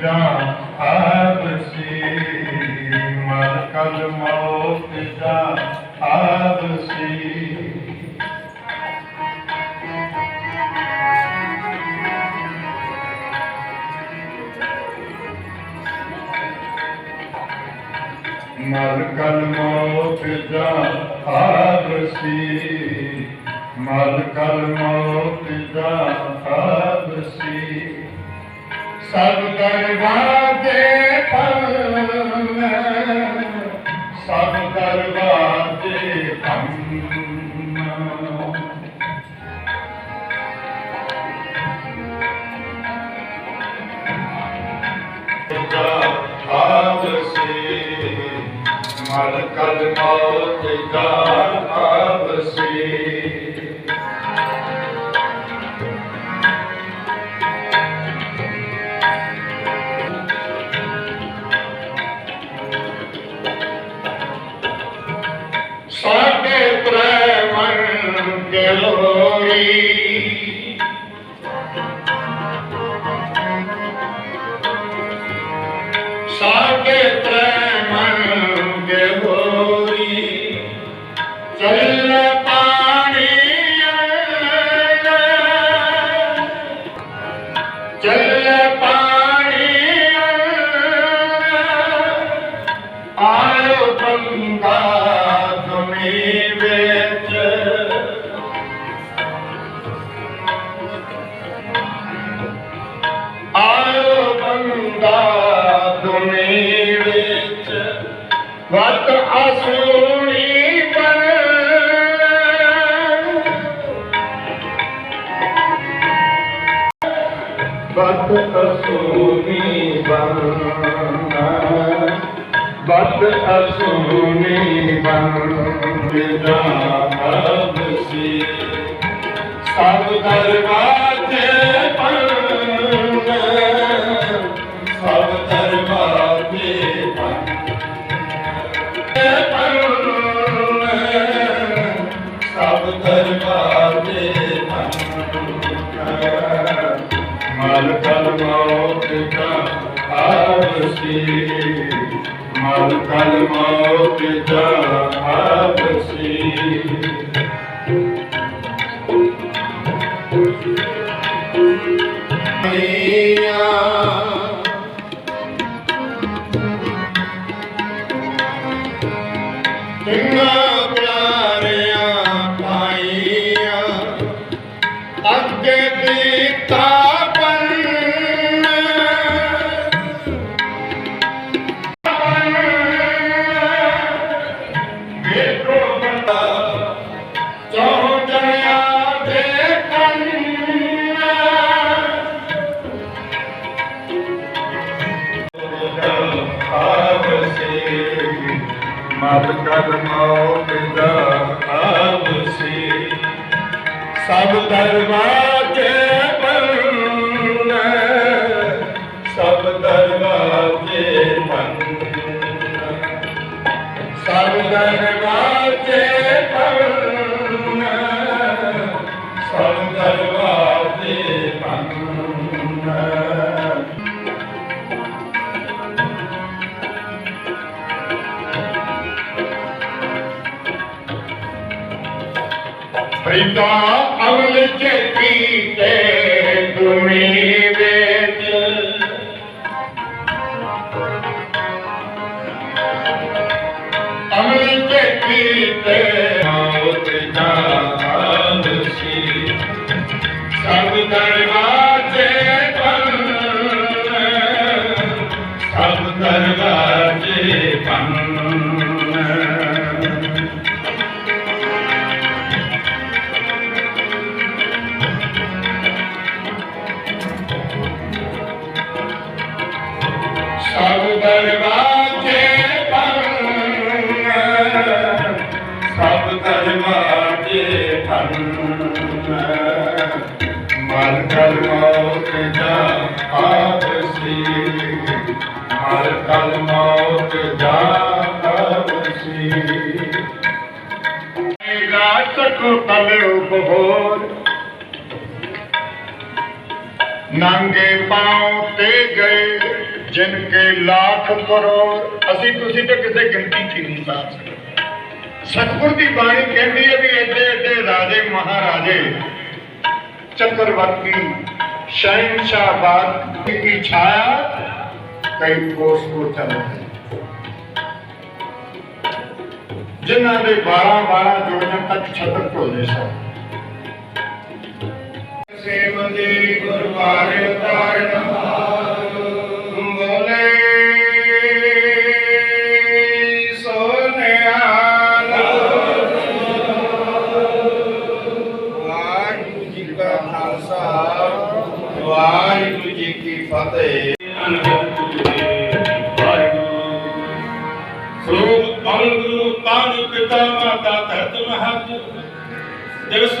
ਜਾ ਆਵਸੀ ਮਲ ਕਲ ਮੌਤ ਜਾ ਆਵਸੀ ਮਲ ਕਲ ਮੌਤ ਜਾ ਆਵਸੀ ਮਲ ਕਲ ਮੌਤ ਜਾ ਆਵਸੀ ਸਭ ਦਰਵਾਜ਼ੇ ਬੰਦ ਸਭ ਦਰਵਾਜ਼ੇ ਬੰਦ ਆਵਸੀ ਮਲ ਕਲ ਮੌਤ ਜਾ ਆਵਸੀ ਸਾਡੇ ਪ੍ਰੇਮਨ ਗਲੋਰੀ ਲੋਰੀ ਸਾਡੇ ਪ੍ਰੇਮਨ ਕੇ ਚੱਲ ਪਾਣੀ ਚੱਲ ਪਾਣੀ ਬਤ ਅਸੂਨੀ ਬਨ ਜਾਬਸੀ ਸਭ ਦਰਵਾਜ਼ੇ ਬੰਦ ਸਭ ਦਰਵਾਜ਼ੇ ਬੰਦ ਸਭ ਦਰਵਾਜ਼ੇ ਬੰਦ ਮਲ ਕਲ ਮੌਤ ਦਾ ਆਵਸੀ ਮਲ ਕਲ ਮੌਤ ਦਾ ਆਵਸੀ ਮਤ ਕਰ ਮੌਤ ਦਾ ਆਵਸੀ ਸਭ ਦਰਵਾਜ਼ੇ ਪ੍ਰੀਤਾ ਅਮਲ ਚੇਤੀ ਤੇ ਤੁਮੀ ਵਿੱਚ। ਅਮਲ ਚੇਤੀ ਤੇ ਮੌਤ ਜਾਨਸੀ ਮਲ ਮੌਤ ਜਾ ਆਪਸੀ ਮਲ ਕਲ ਮੌਤ ਜਾ ਆਪਸੀ ਰਾਤਕ ਕਲ ਉਪਭੋਰ ਨੰਗੇ ਪਾਉ ਤੇ ਗਏ ਜਿਨ ਕੇ ਲੱਖ ਕਰੋੜ। ਅਸੀਂ ਤੁਸੀਂ ਤੇ ਕਿਸੇ ਗਿਣਤੀ ਚ ਹੀ ਨਹੀਂ ਸਾਧ ਸਕਦੇ। ਸਤਿਗੁਰ ਦੀ ਬਾਣੀ ਕਹਿੰਦੀ ਹੈ ਵੀ ਏਡੇ ਏਡੇ ਰਾਜੇ, ਮਹਾਰਾਜੇ चक्रवर्ती शहनशाह बाग की छाया कई कोस को चल जिन्हों ने बारह बारह जोड़ियां तक छतर ढोले सन सेवदी गुरबारे उतारण बोले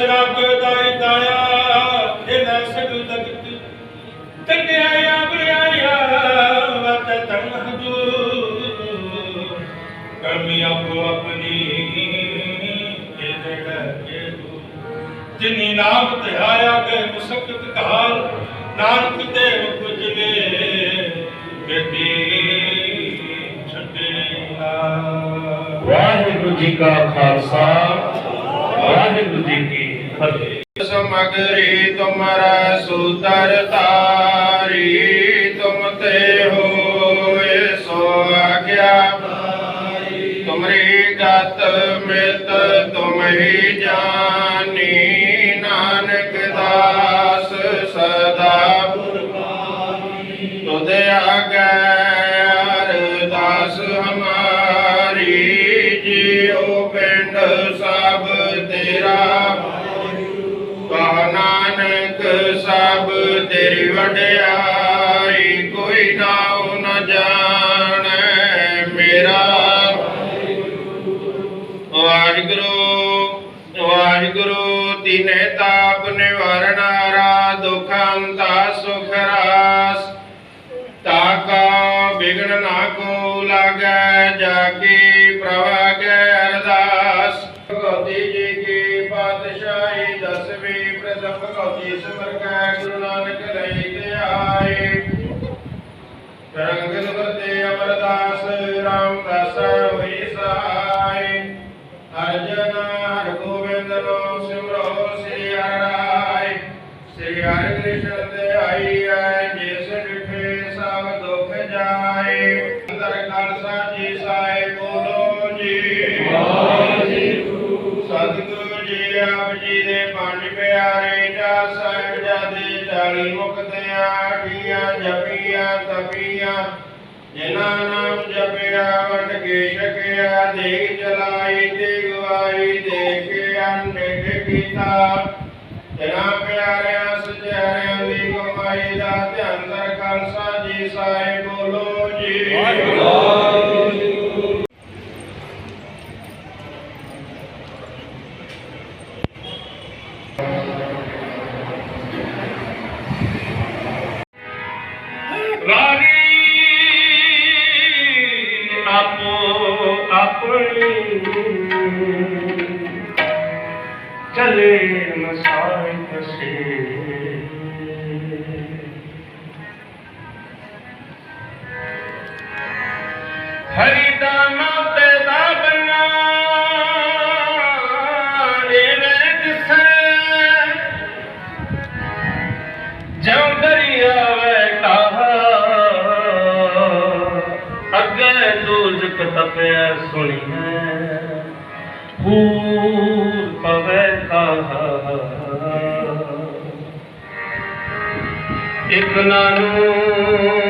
ਦਿਵਸ ਰੱਬ ਦਾਇਆ ਇਹ ਨਾ ਸਗਲ ਤਗਤ ਤਕਿਆਇਆ ਵਤ ਤਨ ਕਰਮੀ ਆਪੋ ਆਪਣੀ ਜਿਨੀ ਨਾਮ ਧਿਆਇਆ ਗਏ ਮੁਸਕਤ ਕਹਾਲ, ਨਾਨਕ ਦੇਵ ਪੁਜਲੇ ਬੇਟੀ ਛੱਡੇ ਵਾਹਿਗੁਰੂ ਜੀ ਕਾ ਖਾਲਸਾ, ਵਾਹਿਗੁਰੂ ਜੀ ਕੀ ਫਤਿਹ ਸਮਗਰੀ ਤੁਮਰਾ ਸੁਤਰ ਤਾਰੀ ਤੁਮ ਤੇ ਹੋਏ ਸੋ ਆਗਿਆ। ਤੁਮਰੀ ਗਤ ਮਿਤ ਤੁਮ ਹੀ ਜਾਨੀ, ਨਾਨਕ ਦਾਸ ਵਡਿਆਈ ਕੋਈ ਨਾ ਨ ਜਾਣੈ ਮੇਰਾ। ਵਾਹਿਗੁਰੂ ਵਾਹਿਗੁਰੂ ਤਿਨੇ ਤਾਪ ਨਿਵਾਰਣ ਹਾਰਾ ਸੁਖ ਰਾਸ। ਤਾਕਾ ਬਿਗਨ ਨਾ ਕੋ ਲਾਗੈ, ਜਾ ਕੀ ਪ੍ਰਵਾਗੈ ਅਰਦਾਸ। ਭਗਵਤੀ ਜੀ ਕੀ ਪਾਤਸ਼ਾਹੀ, ਦਸਵੇਂ ਪ੍ਰਥਮ ਭਗਵਤੀ ਸਿਮਰ ਕੈ ਗੁਰੂ ਨਾਨਕ ਲਈ ਤੇ ਆਏ ਵਰਤੇ ਅਮਰਦਾਸ ਰਾਮਦਾਸ ਗਵਾਈ ਅਨੇਕ ਕੀਤਾ ਜਿਨ੍ਹਾਂ ਪਿਆਰਿਆਂ ਸਚਿਆਰਿਆਂ ਦੀ ਕਮਾਈ ਦਾ ਧਿਆਨ ਦਰ ਖਾਲਸਾ ਜੀ ਸਾਹਿਬ ਬੋਲੋ ਜੀ। ਰਾਣੀ ਇੱਕ ਨਾਨੂ